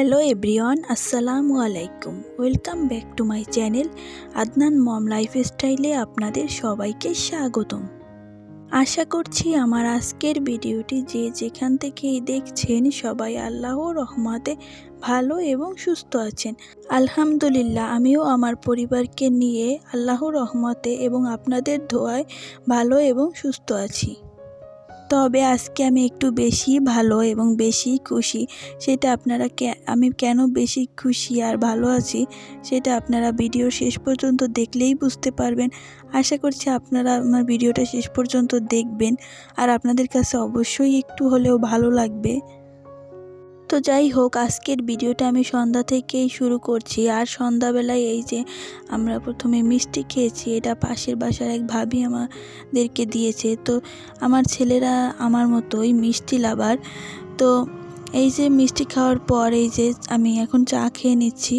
Hello everyone আসসালামু আলাইকুম welcome back to my channel Adnan মম লাইফস্টাইলে আপনাদের সবাইকে স্বাগতম। আশা করছি আমার আজকের ভিডিওটি যে যেখান থেকেই দেখছেন সবাই আল্লাহ রহমাতে ভালো এবং সুস্থ আছেন। আলহামদুলিল্লাহ, আমিও আমার পরিবারকে নিয়ে আল্লাহ রহমতে এবং আপনাদের ধোয়ায় ভালো এবং সুস্থ আছি। তবে আজকে আমি একটু বেশি ভালো এবং বেশি খুশি। সেটা আপনারা আমি কেন বেশি খুশি আর ভালো আছি সেটা আপনারা ভিডিও শেষ পর্যন্ত দেখলেই বুঝতে পারবেন। আশা করছি আপনারা আমার ভিডিওটা শেষ পর্যন্ত দেখবেন। আর আপনাদের কাছে অবশ্যই একটু হলেও ভালো লাগবে। তো যাই হোক, আজকের ভিডিওটা আমি সন্ধ্যা থেকেই শুরু করছি। আর সন্ধ্যাবেলায় এই যে আমরা প্রথমে মিষ্টি খেয়েছি, এটা পাশের বাসার এক ভাবি আমাদেরকে দিয়েছে। তো আমার ছেলেরা আমার মতোই মিষ্টি লাভার। তো এই যে মিষ্টি খাওয়ার পর এই যে আমি এখন চা খেয়ে নিচ্ছি।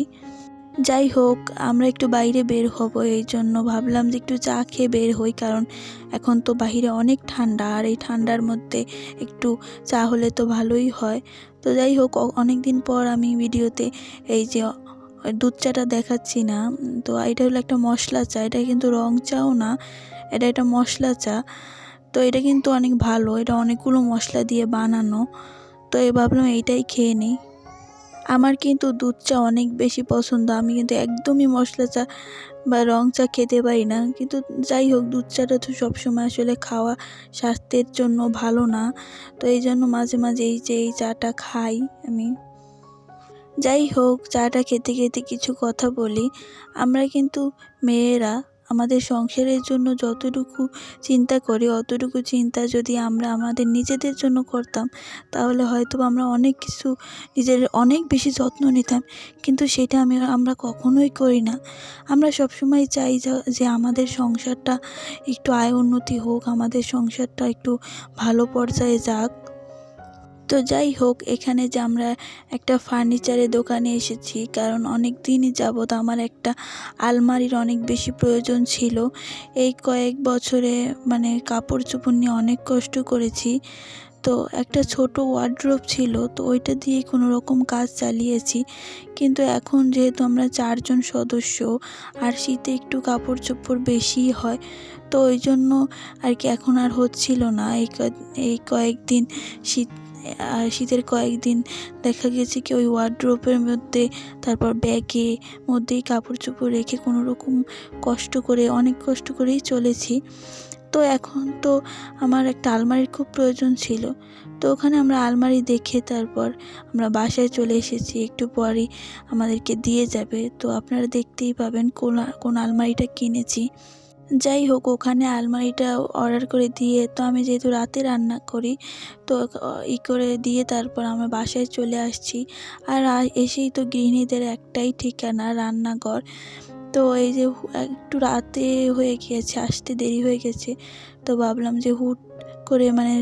যাই হোক, আমরা একটু বাইরে বের হব, এই জন্য ভাবলাম যে একটু চা খেয়ে বের হই, কারণ এখন তো বাহিরে অনেক ঠান্ডা, আর এই ঠান্ডার মধ্যে একটু চা হলে তো ভালোই হয়। তো যাই হোক অনেক দিন পর আমি ভিডিওতে এই যে দুধ চাটা দেখাচ্ছি না, তো এটা হলো একটা মশলা চা, এটা কিন্তু রং চাও না, এটা একটা মশলা চা। তো এটা কিন্তু অনেক ভালো, এটা অনেকগুলো মশলা দিয়ে বানানো। তো এই ভাবলাম এইটাই খেয়ে নিই। আমার কিন্তু দুধ চা অনেক বেশি পছন্দ। আমি কিন্তু একদমই মশলা চা বা রং চা খেতে পারি না। কিন্তু যাই হোক, দুধ চাটা তো সবসময় আসলে খাওয়া স্বাস্থ্যের জন্য ভালো না। তো এই জন্য মাঝে মাঝে এই যে এই চাটা খাই আমি। যাই হোক, চাটা খেতে খেতে কিছু কথা বলি। আমরা কিন্তু মেয়েরা আমাদের সংসারের জন্য যতটুকু চিন্তা করি, অতটুকু চিন্তা যদি আমরা আমাদের নিজেদের জন্য করতাম, তাহলে হয়তো আমরা অনেক কিছু নিজের অনেক বেশি যত্ন নিতাম। কিন্তু সেটা আমি, আমরা কখনোই করি না। আমরা সবসময় চাই যে আমাদের সংসারটা একটু আয় উন্নতি হোক, আমাদের সংসারটা একটু ভালো পর্যায়ে যাক। তো যাই হোক, এখানে যে আমরা একটা ফার্নিচারের দোকানে এসেছি, কারণ অনেক দিনই যাবৎ আমার একটা আলমারির অনেক বেশি প্রয়োজন ছিল। এই কয়েক বছরে মানে কাপড় চোপড় নিয়ে অনেক কষ্ট করেছি। তো একটা ছোট ওয়ার্ড্রোপ ছিল, তো ওইটা দিয়ে কোনো রকম কাজ চালিয়েছি। কিন্তু এখন যেহেতু আমরা চারজন সদস্য, আর শীতে একটু কাপড় চোপড় বেশিই হয়, তো ওই জন্য আর কি এখন আর হচ্ছিল না। এই এই কয়েকদিন শীত আর শীতের কয়েকদিন দেখা গেছে কি ওই ওয়ার্ড্রোপের মধ্যে, তারপর ব্যাগে মধ্যেই কাপড় চোপড় রেখে কোনো রকম কষ্ট করে, অনেক কষ্ট করেই চলেছি। তো এখন তো আমার একটা আলমারির খুব প্রয়োজন ছিল। তো ওখানে আমরা আলমারি দেখে তারপর আমরা বাসায় চলে এসেছি। একটু পরই আমাদেরকে দিয়ে যাবে। তো আপনারা দেখতেই পাবেন কোন কোন আলমারিটা কিনেছি। যাই হোক ওখানে আলমারিটা অর্ডার করে দিয়ে, তো আমি যেহেতু রাতে রান্না করি, তো ই করে দিয়ে তারপর আমরা বাসায় চলে আসছি। আর এসেই তো গৃহিণীদের একটাই ঠিকানা, রান্নাঘর। তো এই যে একটু রাতে হয়ে গিয়েছে, আসতে দেরি হয়ে গেছে, তো ভাবলাম যে হুট করে মানে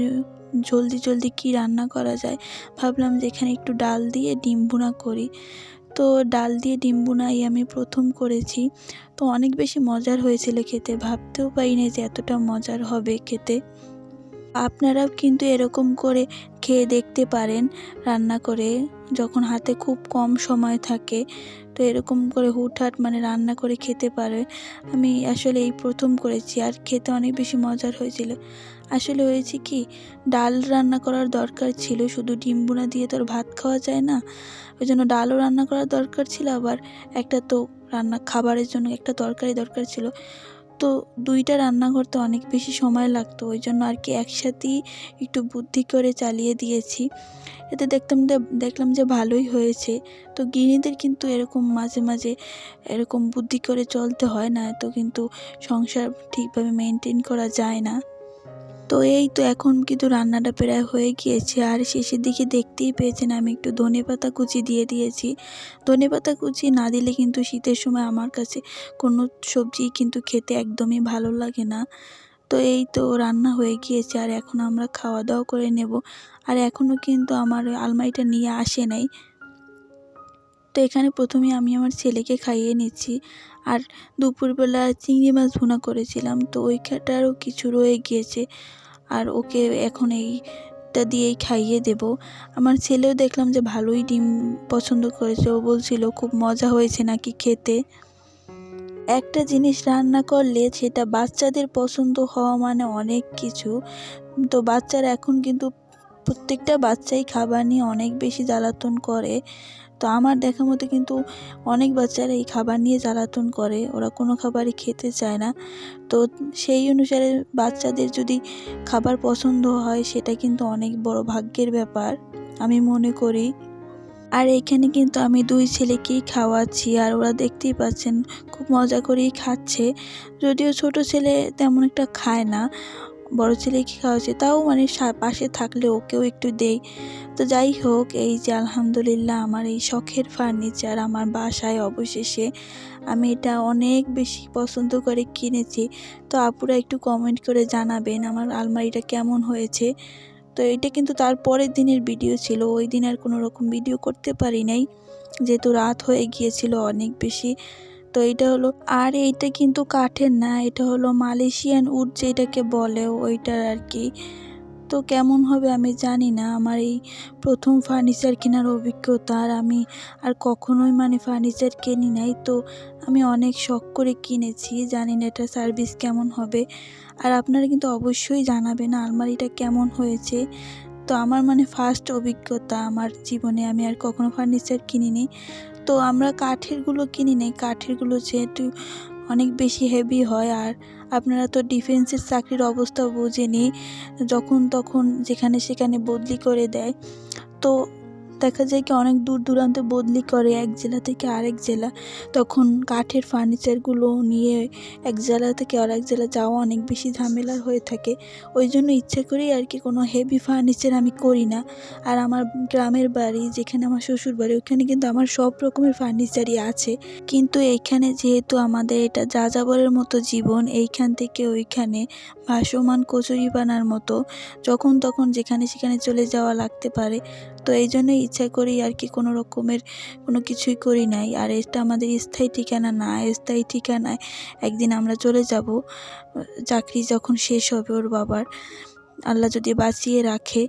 জলদি জলদি কি রান্না করা যায়, ভাবলাম যে এখানে একটু ডাল দিয়ে ডিম ভুনা করি। তো ডাল দিয়ে ডিম বুনাই আমি প্রথম করেছি। তো অনেক বেশি মজার হয়েছিল খেতে। ভাবতেও পারি না যে এতটা মজার হবে খেতে। আপনারাও কিন্তু এরকম করে খেয়ে দেখতে পারেন রান্না করে, যখন হাতে খুব কম সময় থাকে, তো এরকম করে হুটহাট মানে রান্না করে খেতে পারে। আমি আসলে এই প্রথম করেছি, আর খেতে অনেক বেশি মজার হয়েছিল। আসলে হয়েছে কি, ডাল রান্না করার দরকার ছিল, শুধু ডিম বোনা দিয়ে তো আর ভাত খাওয়া যায় না। ওই জন্য ডালও রান্না করার দরকার ছিল, আবার একটা তো রান্না, খাবারের জন্য একটা তরকারি দরকার ছিল। তো দুইটা রান্না করতে অনেক বেশি সময় লাগতো, ওই জন্য আর কি একসাথেই একটু বুদ্ধি করে চালিয়ে দিয়েছি। এতে দেখতাম দেখলাম যে ভালোই হয়েছে। তো গৃহিণীদের কিন্তু এরকম মাঝে মাঝে এরকম বুদ্ধি করে চলতে হয় না তো কিন্তু সংসার ঠিকভাবে মেনটেন করা যায় না। তো এই তো এখন কিন্তু রান্নাটা প্রায় হয়ে গিয়েছে। আর শেষের দিকে দেখতেই পেয়েছেন আমি একটু ধনে পাতা কুচি দিয়ে দিয়েছি। ধনে পাতা কুচি না দিলে কিন্তু শীতের সময় আমার কাছে কোনো সবজি কিন্তু খেতে একদমই ভালো লাগে না। তো এই তো রান্না হয়ে গিয়েছে আর এখন আমরা খাওয়া দাওয়া করে নেব। আর এখনও কিন্তু আমার আলমারিটা নিয়ে আসে নাই। তো এখানে প্রথমে আমি আমার ছেলেকে খাইয়ে নিচ্ছি। আর দুপুরবেলা চিংড়ি মাছ ভুনা করেছিলাম। তো ওইখানটারও কিছু রয়ে গিয়েছে। আর ওকে এখন এই ডিমটা দিয়েই খাইয়ে দেব। আমার ছেলেও দেখলাম যে ভালোই ডিম পছন্দ করেছে। ও বলছিল, খুব মজা হয়েছে নাকি খেতে? একটা জিনিস রান্না করলে সেটা বাচ্চাদের পছন্দ হওয়া মানে অনেক কিছু। তো বাচ্চারা এখন কিন্তু প্রত্যেকটা বাচ্চাই খাবার নিয়ে অনেক বেশি জ্বালাতন করে। তো আমার দেখা মতো কিন্তু অনেক বাচ্চারা এই খাবার নিয়ে জ্বালাতন করে, ওরা কোনো খাবারই খেতে চায় না। তো সেই অনুসারে বাচ্চাদের যদি খাবার পছন্দ হয়, সেটা কিন্তু অনেক বড় ভাগ্যের ব্যাপার, আমি মনে করি। আর এখানে কিন্তু আমি দুই ছেলেকেই খাওয়াচ্ছি, আর ওরা দেখতেই পাচ্ছেন খুব মজা করেই খাচ্ছে। যদিও ছোট ছেলে তেমন একটা খায় না বড় ছেলেকে খাওয়াচ্ছে, তাও মানে পাশে থাকলে ওকেও একটু দেই। তো যাই হোক, এই যে আলহামদুলিল্লাহ আমার এই শখের ফার্নিচার আমার বাসায় অবশেষে আমি এটা অনেক বেশি পছন্দ করে কিনেছি। তো আপুরা একটু কমেন্ট করে জানাবেন আমার আলমারিটা কেমন হয়েছে। তো এটা কিন্তু তার পরের দিনের ভিডিও ছিল, ওই দিন আর কোনো রকম ভিডিও করতে পারি নাই। যেহেতু রাত হয়ে গিয়েছিল অনেক বেশি। তো এটা হলো, আর এইটা কিন্তু কাঠের না, এটা হলো মালয়েশিয়ান উড যেটাকে বলে ওইটার আর কি। তো কেমন হবে আমি জানি না, আমার এই প্রথম ফার্নিচার কেনার অভিজ্ঞতা, আর আমি আর কখনোই মানে ফার্নিচার কিনি নাই, তো আমি অনেক শখ করে কিনেছি, জানি না এটা সার্ভিস কেমন হবে। আর আপনারা কিন্তু অবশ্যই জানাবেন আলমারিটা কেমন হয়েছে। তো আমার মানে ফার্স্ট অভিজ্ঞতা, আমার জীবনে আমি আর কখনো ফার্নিচার কিনিনি। তো আমরা কাঠেরগুলো কিনি নাই। কাঠেরগুলো যেহেতু অনেক বেশি হেভি হয় আর আপনারা তো ডিফেন্সের চাকরির অবস্থা বোঝেনি যখন তখন যেখানে সেখানে বদলি করে দেয়। তো দেখা যায় কি অনেক দূর দূরান্তে বদলি করে এক জেলা থেকে আরেক জেলা। তখন কাঠের ফার্নিচারগুলো নিয়ে এক জেলা থেকে আরেক জেলা যাওয়া অনেক বেশি ঝামেলার হয়ে থাকে। ওই জন্য ইচ্ছা করেই আর কি কোনো হেভি ফার্নিচার আমি করি না। আর আমার গ্রামের বাড়ি যেখানে আমার শ্বশুর বাড়ি ওখানে কিন্তু আমার সব রকমের ফার্নিচারই আছে। কিন্তু এইখানে যেহেতু আমাদের এটা যাযাবরের মতো জীবন, এইখান থেকে ওইখানে ভাসমান কচুরিপানার মতো, যখন তখন যেখানে সেখানে চলে যাওয়া লাগতে পারে। তো এই জন্যই ইচ্ছা করি আর কি কোনো রকমের কোনো কিছুই করি নাই। আর এটা আমাদের স্থায়ী ঠিকানা না, স্থায়ী ঠিকানায় একদিন আমরা চলে যাব। চাকরি যখন শেষ হবে ওর বাবার, আল্লাহ যদি বাঁচিয়ে রাখে।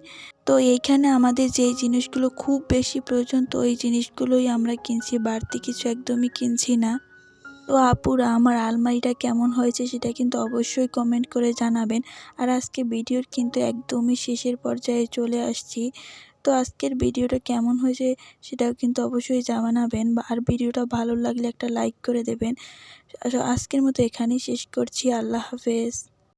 তো এইখানে আমাদের যেই জিনিসগুলো খুব বেশি প্রয়োজন, তো ওই জিনিসগুলোই আমরা কিনছি, বাড়তি কিছু একদমই কিনছি না। তো আপুরা, আমার আলমারিটা কেমন হয়েছে সেটা কিন্তু অবশ্যই কমেন্ট করে জানাবেন। আর আজকে ভিডিওর কিন্তু একদমই শেষের পর্যায়ে চলে আসছি। তো আজকের ভিডিওটা কেমন হয়েছে সেটাও কিন্তু অবশ্যই জানাবেন বা আর ভিডিওটা ভালো লাগলে একটা লাইক করে দেবেন। আজকের মতো এখানেই শেষ করছি। আল্লাহ হাফেজ।